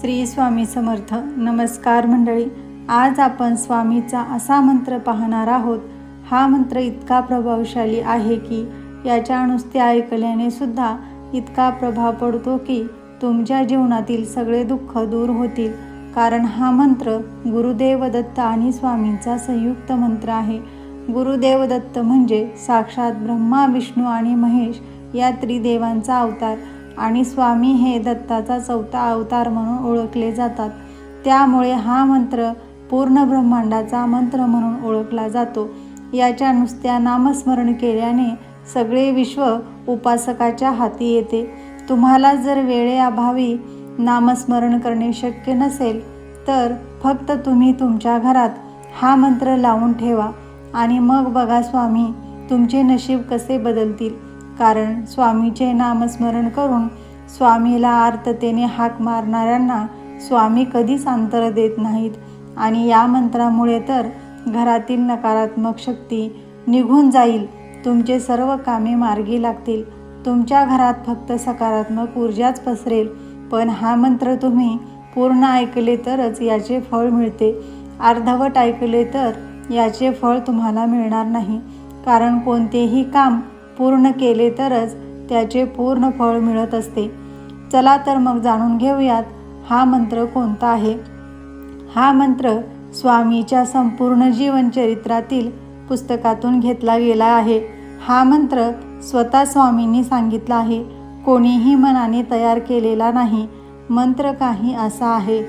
श्री स्वामी समर्थ. नमस्कार मंडळी. आज आपण स्वामीचा असा मंत्र पाहणार आहोत. हा मंत्र इतका प्रभावशाली आहे की याच्या नुसते ऐकल्याने सुद्धा इतका प्रभाव पडतो की तुमच्या जीवनातील सगळे दुःख दूर होतील. कारण हा मंत्र गुरुदेव दत्त आणि स्वामींचा संयुक्त मंत्र आहे. गुरुदेव दत्त म्हणजे साक्षात ब्रह्मा विष्णू आणि महेश या त्रिदेवांचा अवतार. आणि स्वामी हे दत्ताचा चौथा अवतार म्हणून ओळखले जातात. त्यामुळे हा मंत्र पूर्ण ब्रह्मांडाचा मंत्र म्हणून ओळखला जातो. याच्या नुसत्या नामस्मरण केल्याने सगळे विश्व उपासकाच्या हाती येते. तुम्हाला जर वेळेअभावी नामस्मरण करणे शक्य नसेल तर फक्त तुम्ही तुमच्या घरात हा मंत्र लावून ठेवा आणि मग बघा स्वामी तुमचे नशीब कसे बदलतील. कारण स्वामीचे नामस्मरण करून स्वामीला आर्ततेने हाक मारणाऱ्यांना स्वामी कधीच अंतर देत नाहीत. आणि या मंत्रामुळे तर घरातील नकारात्मक शक्ती निघून जाईल. तुमचे सर्व कामे मार्गी लागतील. तुमच्या घरात फक्त सकारात्मक ऊर्जाच पसरेल. पण हा मंत्र तुम्ही पूर्ण ऐकले तरच याचे फळ मिळते. अर्धवट ऐकले तर याचे फळ तुम्हाला मिळणार नाही. कारण कोणतेही काम पूर्ण केले तरच त्याचे पूर्ण फळ मिळत असते. चला तर मग जाणून घेऊयात हा मंत्र कोणता आहे? हा मंत्र स्वामीच्या संपूर्ण जीवनचरित्रातील पुस्तकातून घेतला गेला आहे. हा मंत्र स्वतः स्वामींनी सांगितला आहे. कोणीही मनाने तयार केलेला नाही. मंत्र काही असा आहे.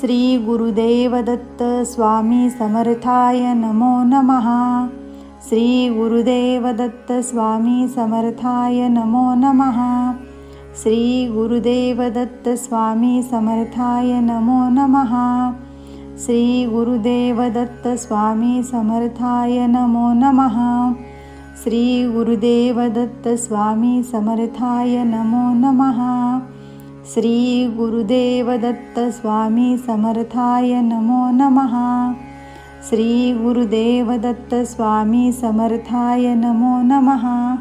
श्री गुरुदेव दत्त स्वामी समर्थाय नमो नमहा श्रीगुरुदेवदत्तस्वामी समर्थाय नमो नमः। श्रीगुरुदेवदत्तस्वामी समर्थाय नमो नमः। श्रीगुरुदेवदत्तस्वामी समर्थाय नमो नमः। श्रीगुरुदेवदत्तस्वामी समर्थाय नमो नमः। श्रीगुरुदेवदत्तस्वामी समर्थाय नमो नमः। स्वामी समर्थाय नमो नमः.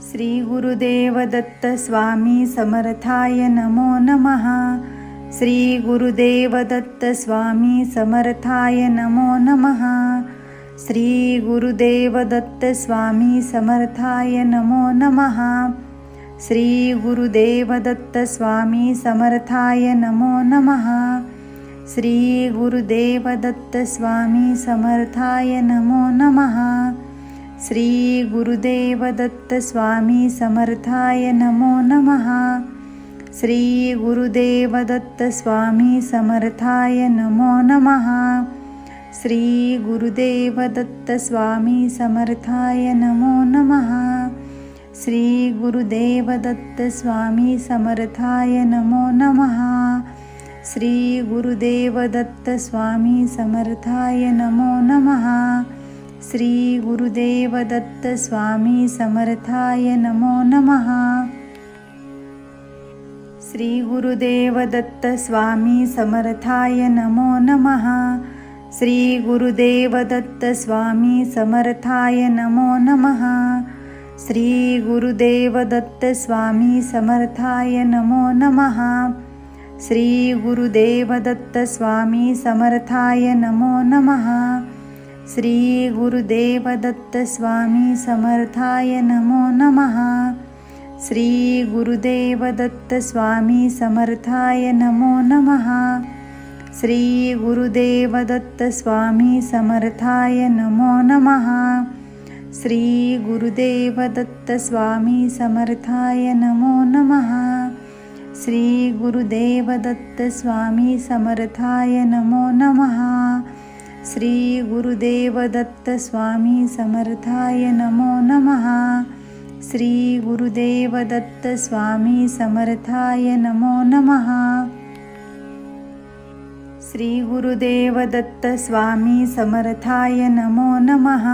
श्री गुरुदेव दत्त स्वामी समर्थाय नमो नमः. श्री गुरुदेव दत्त स्वामी समर्थाय नमो नमः. श्री गुरुदेव दत्त स्वामी समर्थाय नमो नमः. श्री गुरुदेव दत्त स्वामी समर्थाय नमो नमहा श्री गुरुदेव दत्त स्वामी समर्थाय नमो नमः. श्री गुरुदेव दत्त स्वामी समर्थाय नमो नमः. श्री गुरुदेव दत्त स्वामी समर्थाय नमो नमः. श्री गुरुदेव दत्त स्वामी समर्थाय नमो नमः. श्री गुरुदेव दत्त स्वामी समर्थाय नमो नमः. श्री गुरुदेव दत्त स्वामी समर्थाय नमो नमः. श्री गुरुदेव दत्त स्वामी समर्थाय नमो नमः. श्री गुरुदेव दत्त स्वामी समर्थाय नमो नमः. श्री गुरुदेव दत्त स्वामी समर्थाय नमो नमः. श्री गुरुदेव दत्त स्वामी समर्थाय नमो नमहा श्री गुरुदेव दत्त स्वामी समर्थाय नमो नमः. श्री गुरुदेव दत्त स्वामी समर्थाय नमो नमः. श्री गुरुदेव दत्त स्वामी समर्थाय नमो नमः. श्री गुरुदेव दत्त स्वामी समर्थाय नमो नमः. श्री गुरुदेव दत्त स्वामी समर्थाय नमो नमः. श्री गुरुदेव दत्त स्वामी समर्थाय नमो नमः। श्री गुरुदेव दत्त स्वामी समर्थाय नमो नमः। श्री गुरुदेव दत्त स्वामी समर्थाय नमो नमः। श्री गुरुदेव दत्त स्वामी समर्थाय नमो नमः।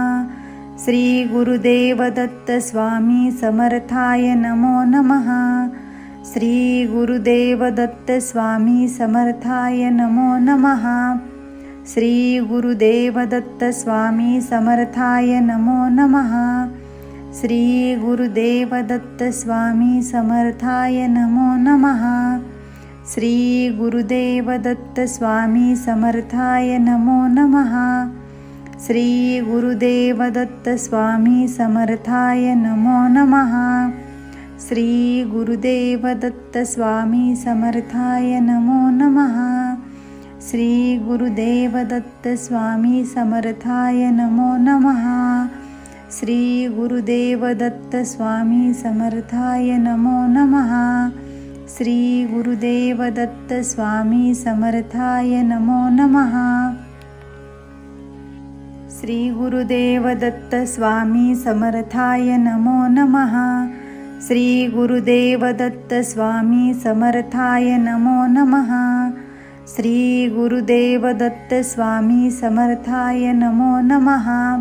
श्री गुरुदेव दत्त स्वामी समर्थाय नमो नमः। श्री गुरुदेव दत्त स्वामी समर्थाय नमो नमः. श्री गुरुदेव दत्त स्वामी समर्थाय नमो नमः. श्री गुरुदेव दत्त स्वामी समर्थाय नमो नमः. श्री गुरुदेव दत्त स्वामी समर्थाय नमो नमः. श्री गुरुदेव दत्त स्वामी समर्थाय नमो नमः. श्री गुरुदेव दत्त स्वामी समर्थाय नमो नमः। श्री गुरुदेव दत्त स्वामी समर्थाय नमो नमः। श्री गुरुदेव दत्त स्वामी समर्थाय नमो नमः। श्री गुरुदेव दत्त स्वामी समर्थाय नमो नमः। श्री गुरुदेव दत्त स्वामी समर्थाय नमो नमः। श्री गुरुदेव दत्त स्वामी समर्थाय नमो नमः. श्री गुरुदेव दत्त स्वामी समर्थाय नमो नमः.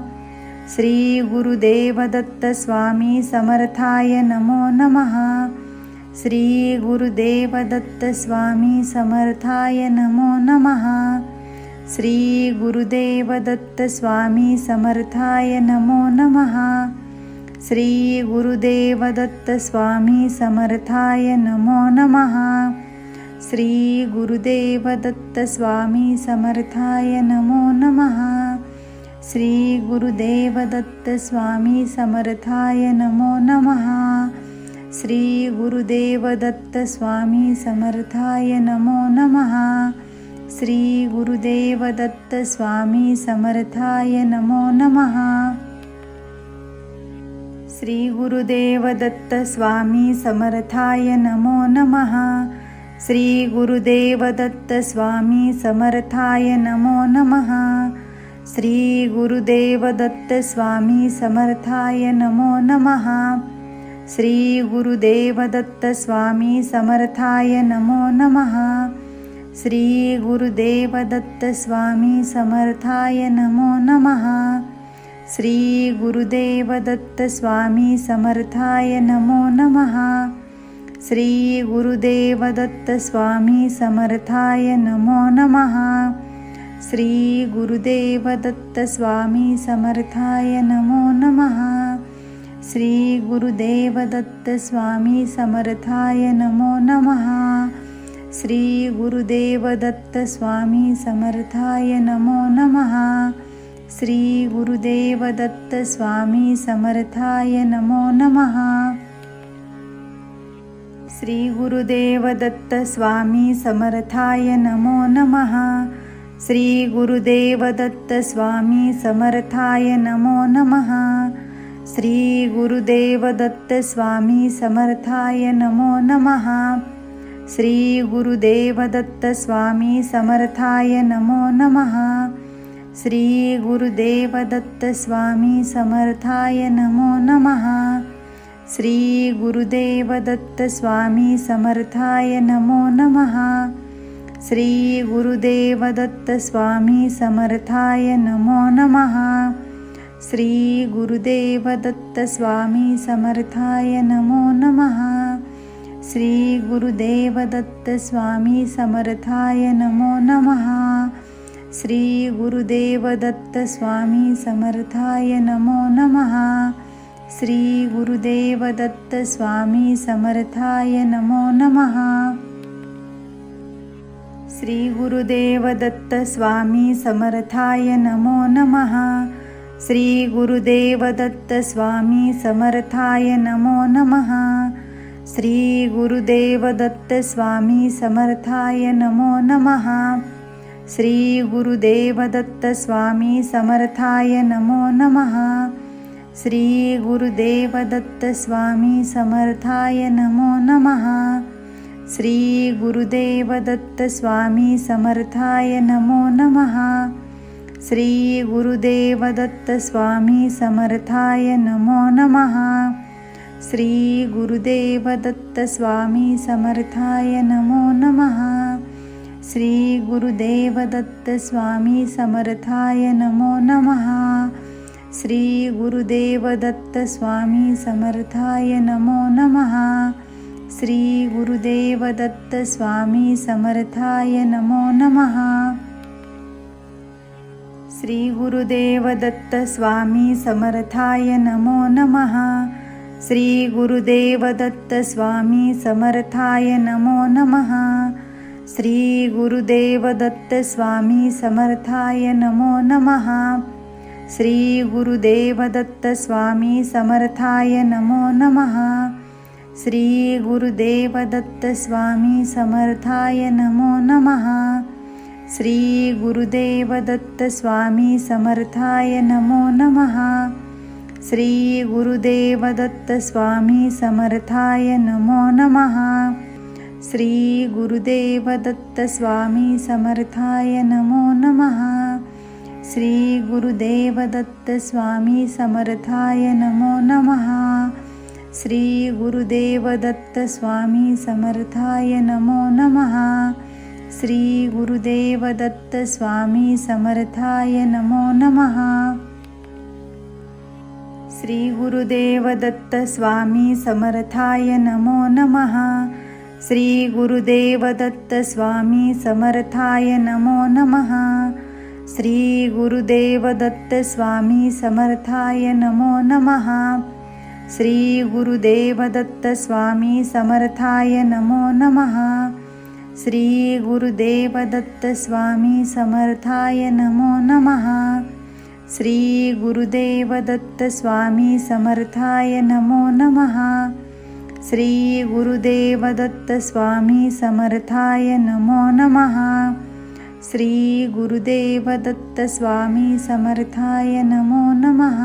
श्री गुरुदेव दत्त स्वामी समर्थाय नमो नमः. श्री गुरुदेव दत्त स्वामी समर्थाय नमो नमः. श्री गुरुदेव दत्त स्वामी समर्थाय नमो नमः. श्री गुरुदेव दत्त स्वामी समर्थाय नमो नमः। श्री गुरुदेव दत्त स्वामी समर्थाय नमो नमः। श्री गुरुदेव दत्त स्वामी समर्थाय नमो नमः। श्री गुरुदेव दत्त स्वामी समर्थाय नमो नमः। श्री गुरुदेव दत्त स्वामी समर्थाय नमो नमः। श्री गुरुदेव दत्त स्वामी समर्थाय नमो नमः। श्री गुरुदेव दत्त स्वामी समर्थाय नमो नमः। श्री गुरुदेव दत्त स्वामी समर्थाय नमो नमः। श्री गुरुदेव दत्त स्वामी समर्थाय नमो नमः। श्री गुरुदेव दत्त स्वामी समर्थाय नमो नमः। श्री गुरुदेव दत्त स्वामी समर्थाय नमो नमः. श्री गुरुदेव दत्त स्वामी समर्थाय नमो नमः. श्री गुरुदेव दत्त स्वामी समर्थाय नमो नमः. श्री गुरुदेव दत्त स्वामी समर्थाय नमो नमः. श्री गुरुदेव दत्त स्वामी समर्थाय नमो नमः. श्री गुरुदेव दत्त स्वामी समर्थाय नमो नमः. श्री गुरुदेव दत्त स्वामी समर्थाय नमो नमः. श्री गुरुदेव दत्त स्वामी समर्थाय नमो नमः. श्री गुरुदेव दत्त स्वामी समर्थाय नमो नमः. श्री गुरुदेव दत्त स्वामी समर्थाय नमो नमः. श्री गुरुदेव दत्त स्वामी समर्थाय नमो नमः. श्री गुरुदेव दत्त स्वामी समर्थाय नमो नमः. श्री गुरुदेव दत्त स्वामी समर्थाय नमो नमः. श्री गुरुदेव दत्त स्वामी समर्थाय नमो नमः. श्री गुरुदेव दत्त स्वामी समर्थाय नमो नमः. श्री गुरुदेव दत्त स्वामी समर्थाय नमो नमः. श्री गुरुदेव दत्त स्वामी समर्थाय नमो नमः. श्री गुरुदेव दत्त स्वामी समर्थाय नमो नमः. श्री गुरुदेव दत्त स्वामी समर्थाय नमो नमः. श्री गुरुदेव दत्त स्वामी समर्थाय नमो नमः. श्री गुरुदेव दत्त स्वामी समर्थाय नमो नमः. श्री गुरुदेव दत्त स्वामी समर्थाय नमो नमः. श्री गुरुदेव दत्त स्वामी समर्थाय नमो नमः. श्री गुरुदेव दत्त स्वामी समर्थाय नमो नमः. श्री गुरुदेव दत्त स्वामी समर्थाय नमो नमः. श्री गुरुदेव दत्त स्वामी समर्थाय नमो नमः. श्री गुरुदेव दत्त स्वामी समर्थाय नमो नमः. श्री गुरुदेव दत्त स्वामी समर्थाय नमो नमः. श्री गुरुदेव दत्त स्वामी समर्थाय नमो नमः. श्री गुरुदेव दत्त स्वामी समर्थाय नमो नमः. श्री गुरुदेव दत्त स्वामी समर्थाय नमो नमः। श्री गुरुदेव दत्त स्वामी समर्थाय नमो नमः। श्री गुरुदेव दत्त स्वामी समर्थाय नमो नमः। श्री गुरुदेव दत्त स्वामी समर्थाय नमो नमः। श्री गुरुदेव दत्त स्वामी समर्थाय नमो नमः। श्री गुरुदेव दत्त स्वामी समर्थाय नमो नमः। श्री गुरुदेव दत्त स्वामी समर्थाय नमो नमः। श्री गुरुदेव दत्त स्वामी समर्थाय नमो नमः। श्री गुरुदेव दत्त स्वामी समर्थाय नमो नमः। श्री गुरुदेव दत्त स्वामी समर्थाय नमो नमः। श्री गुरुदेव दत्त स्वामी समर्थाय नमो नमः. श्री गुरुदेव दत्त स्वामी समर्थाय नमो नमः. श्री गुरुदेव दत्त स्वामी समर्थाय नमो नमः. श्री गुरुदेव दत्त स्वामी समर्थाय नमो नमः. श्री गुरुदेव दत्त स्वामी समर्थाय नमो नमः. श्री गुरुदेव दत्त स्वामी समर्थाय नमो नमः। श्री गुरुदेव दत्त स्वामी समर्थाय नमो नमः।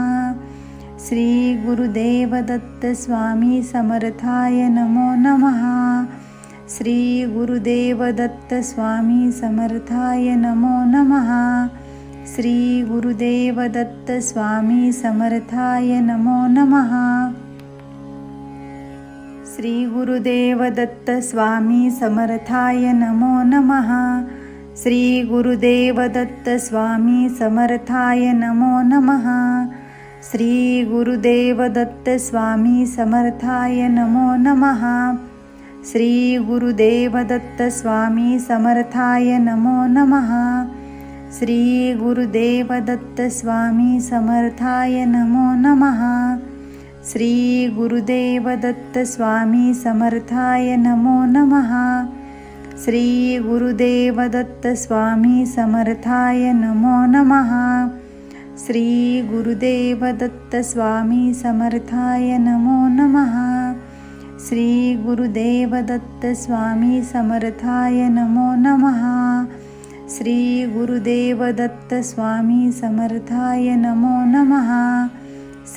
श्री गुरुदेव दत्त स्वामी समर्थाय नमो नमः। श्री गुरुदेव दत्त स्वामी समर्थाय नमो नमः। श्री गुरुदेव दत्त स्वामी समर्थाय नमो नमः। श्री गुरुदेव दत्त स्वामी समर्थाय नमो नमः। श्री गुरुदेव दत्त स्वामी समर्थाय नमो नमः। श्री गुरुदेव दत्त स्वामी समर्थाय नमो नमः। श्री गुरुदेव दत्त स्वामी समर्थाय नमो नमः। श्री गुरुदेव दत्त स्वामी समर्थाय नमो नमः। श्री गुरुदेव दत्त स्वामी समर्थाय नमो नमः। श्री गुरुदेव दत्त स्वामी समर्थाय नमो नमः। श्री गुरुदेव दत्त स्वामी समर्थाय नमो नमः। श्री गुरुदेव दत्त स्वामी समर्थाय नमो नमः। श्री गुरुदेव दत्त स्वामी समर्थाय नमो नमः।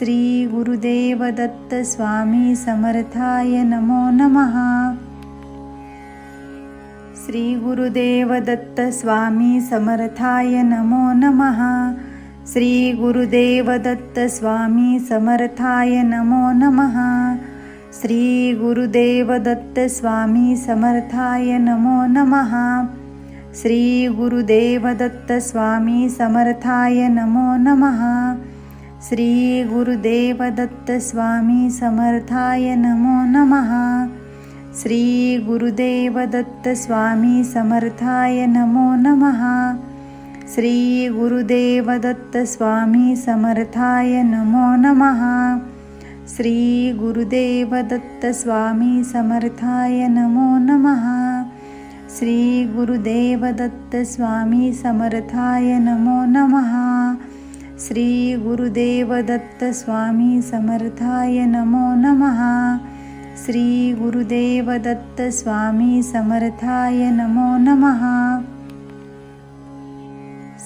श्री गुरुदेव दत्त स्वामी समर्थाय नमो नमः. श्री गुरुदेव दत्त स्वामी समर्थाय नमो नमः. श्री गुरुदेव दत्त स्वामी समर्थाय नमो नमः. श्री गुरुदेव दत्त स्वामी समर्थाय नमो नमः. श्री गुरुदेव दत्त स्वामी समर्थाय नमो नमः. श्री गुरुदेव दत्त स्वामी समर्थाय नमो नमः. श्री गुरुदेव दत्त स्वामी समर्थाय नमो नमः. श्री गुरुदेव दत्त स्वामी समर्थाय नमो नमः. श्री गुरुदेव दत्त स्वामी समर्थाय नमो नमः. श्री गुरुदेव दत्त स्वामी समर्थाय नमो नमः. श्री गुरुदेव दत्त स्वामी समर्थाय नमो नमः. श्री गुरुदेव दत्त स्वामी समर्थाय नमो नमः.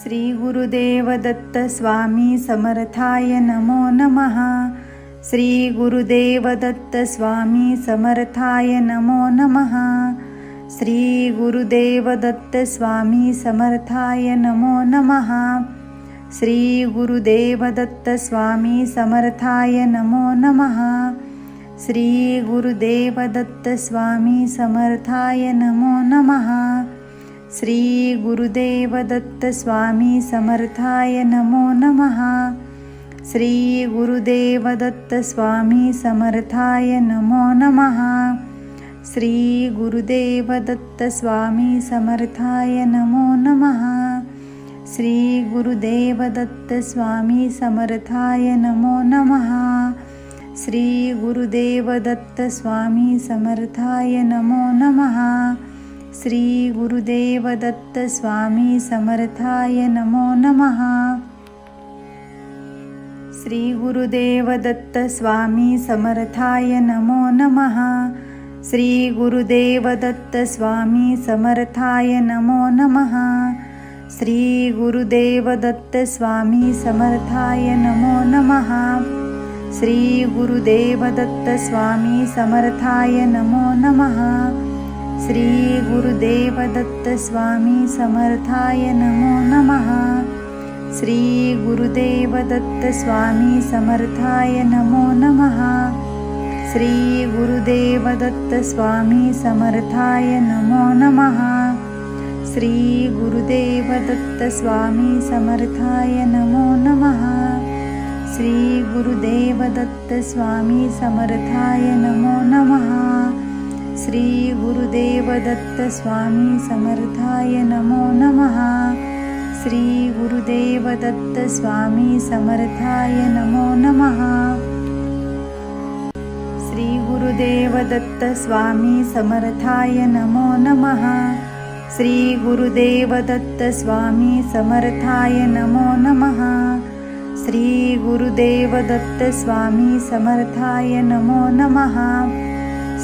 श्री गुरुदेव दत्त स्वामी समर्थाय नमो नमः. श्री गुरुदेव दत्त स्वामी समर्थाय नमो नमः. श्री गुरुदेव दत्त स्वामी समर्थाय नमो नमः. श्री गुरुदेव दत्त स्वामी समर्थाय नमो नमः. श्री गुरुदेव दत्त स्वामी समर्थाय नमो नमः. श्री गुरुदेव दत्त स्वामी समर्थाय नमो नमः. श्री गुरुदेव दत्त स्वामी समर्थाय नमो नमः. श्री गुरुदेव दत्त स्वामी समर्थाय नमो नमः. श्री स्वामी समर्थाय नमो नमः. श्री गुरुदेव दत्त स्वामी समर्थाय नमो नमः. श्री गुरुदेव दत्त स्वामी समर्थाय नमो नमः. श्री गुरुदेव दत्त स्वामी समर्थाय नमो नमः. श्री गुरुदेव दत्त स्वामी समर्थाय नमो नमः. श्री गुरुदेव दत्त स्वामी समर्थाय नमो नमः. श्री गुरुदेव दत्त स्वामी समर्थाय नमो नमः. श्री गुरुदेव दत्त स्वामी समर्थाय नमो नमः. श्री गुरुदेव दत्त स्वामी समर्थाय नमो नमः. श्री गुरुदेव दत्त स्वामी समर्थाय नमो नमः. श्रीगुरुदेवदत्तस्वामी समर्थाय नमो नमः। श्रीगुरुदेवदत्तस्वामी समर्थाय नमो नमः। श्रीगुरुदेवदत्तस्वामी समर्थाय नमो नमः। श्रीगुरुदेवदत्तस्वामी समर्थाय नमो नमः। श्रीगुरुदेवदत्तस्वामी समर्थाय नमो नमः। श्री गुरुदेव दत्त स्वामी समर्थाय नमो नमः. श्री गुरुदेव दत्त स्वामी समर्थाय नमो नमः.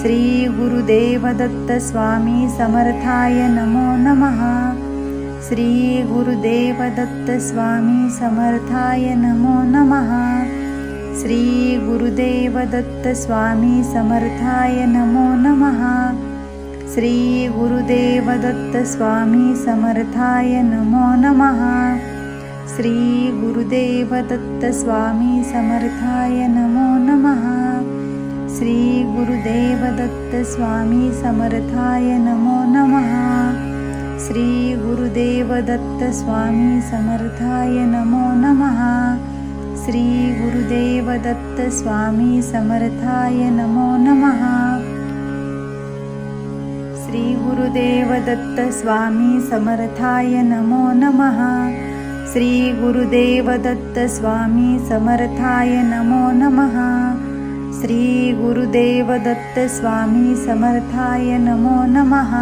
श्री गुरुदेव दत्त स्वामी समर्थाय नमो नमः. श्री गुरुदेव दत्त स्वामी समर्थाय नमो नमः. श्री गुरुदेव दत्त स्वामी समर्थाय नमो नमः. श्री गुरुदेव दत्त स्वामी समर्थाय नमो नमः. श्री गुरुदेव दत्त स्वामी समर्थाय नमो नमः. श्री गुरुदेव दत्त स्वामी समर्थाय नमो नमः. श्री गुरुदेव दत्त स्वामी समर्थाय नमो नमः. श्री गुरुदेव दत्त स्वामी समर्थाय नमो नमः. श्री गुरुदेव दत्त स्वामी समर्थाय नमो नमः। श्री गुरुदेव दत्त स्वामी समर्थाय नमो नमः। श्री गुरुदेव दत्त स्वामी समर्थाय नमो नमः।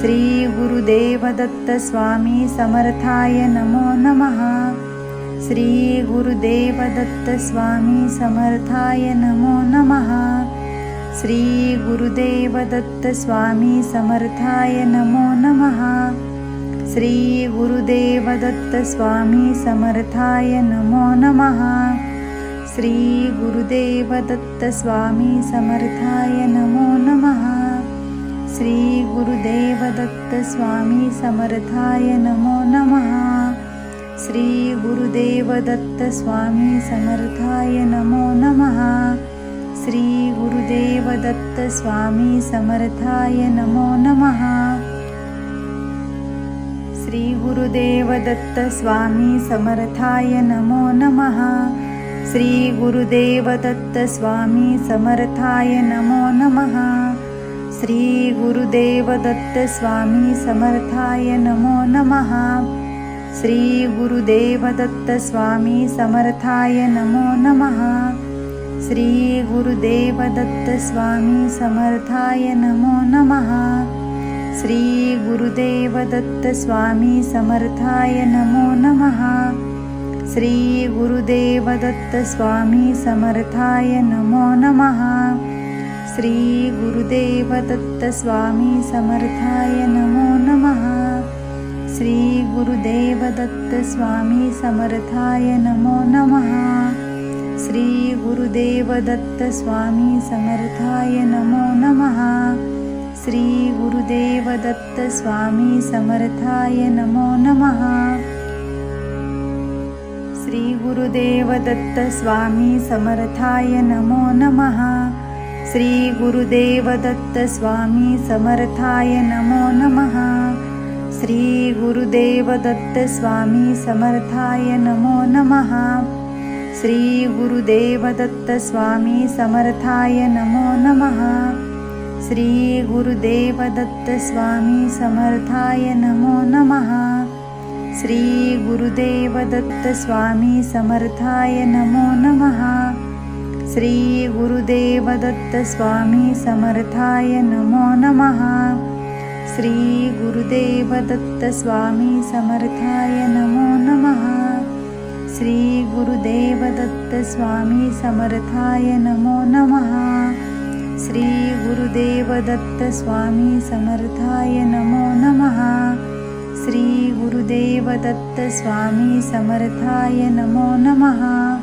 श्री गुरुदेव दत्त स्वामी समर्थाय नमो नमः। श्री गुरुदेव दत्त स्वामी समर्थाय नमो नमः। श्रीगुरुदेवदत्तस्वामी समर्थाय नमो नमः। श्रीगुरुदेवदत्तस्वामी समर्थाय नमो नमः। श्रीगुरुदेवदत्तस्वामी समर्थाय नमो नमः। श्रीगुरुदेवदत्तस्वामी समर्थाय नमो नमः। श्रीगुरुदेवदत्तस्वामी समर्थाय नमो नमः। श्री गुरुदेव दत्त स्वामी समर्थाय नमो नमः. श्री गुरुदेव दत्त स्वामी समर्थाय नमो नमः. श्री गुरुदेव दत्त स्वामी समर्थाय नमो नमः. श्री गुरुदेव दत्त स्वामी समर्थाय नमो नमः. श्री गुरुदेव दत्त स्वामी समर्थाय नमो नमः. श्री गुरुदेव दत्त स्वामी समर्थाय नमो नमः. श्री गुरुदेव दत्त स्वामी समर्थाय नमो नमः. श्री गुरुदेव दत्त स्वामी समर्थाय नमो नमः. श्री गुरुदेव दत्त स्वामी समर्थाय नमो नमः. श्री गुरुदेव दत्त स्वामी समर्थाय नमो नमः. श्रीगुरुदेवदत्तस्वामी समर्थाय नमो नमः। श्रीगुरुदेवदत्तस्वामी समर्थाय नमो नमः। श्रीगुरुदेवदत्तस्वामी समर्थाय नमो नमः। श्रीगुरुदेवदत्तस्वामी समर्थाय नमो नमः। श्रीगुरुदेवदत्तस्वामी समर्थाय नमो नमः। श्री गुरुदेव दत्त स्वामी समर्थाय नमो नमः. श्री गुरुदेव दत्त स्वामी समर्थाय नमो नमः. श्री गुरुदेव दत्त स्वामी समर्थाय नमो नमः. श्री गुरुदेव दत्त स्वामी समर्थाय नमो नमः. श्री गुरुदेव दत्त स्वामी समर्थाय नमो नमः. श्रीगुरुदेवदत्तस्वामी समर्थाय नमो नमः। श्रीगुरुदेवदत्तस्वामी समर्थाय नमो नमः। श्रीगुरुदेवदत्तस्वामी समर्थाय नमो नमः।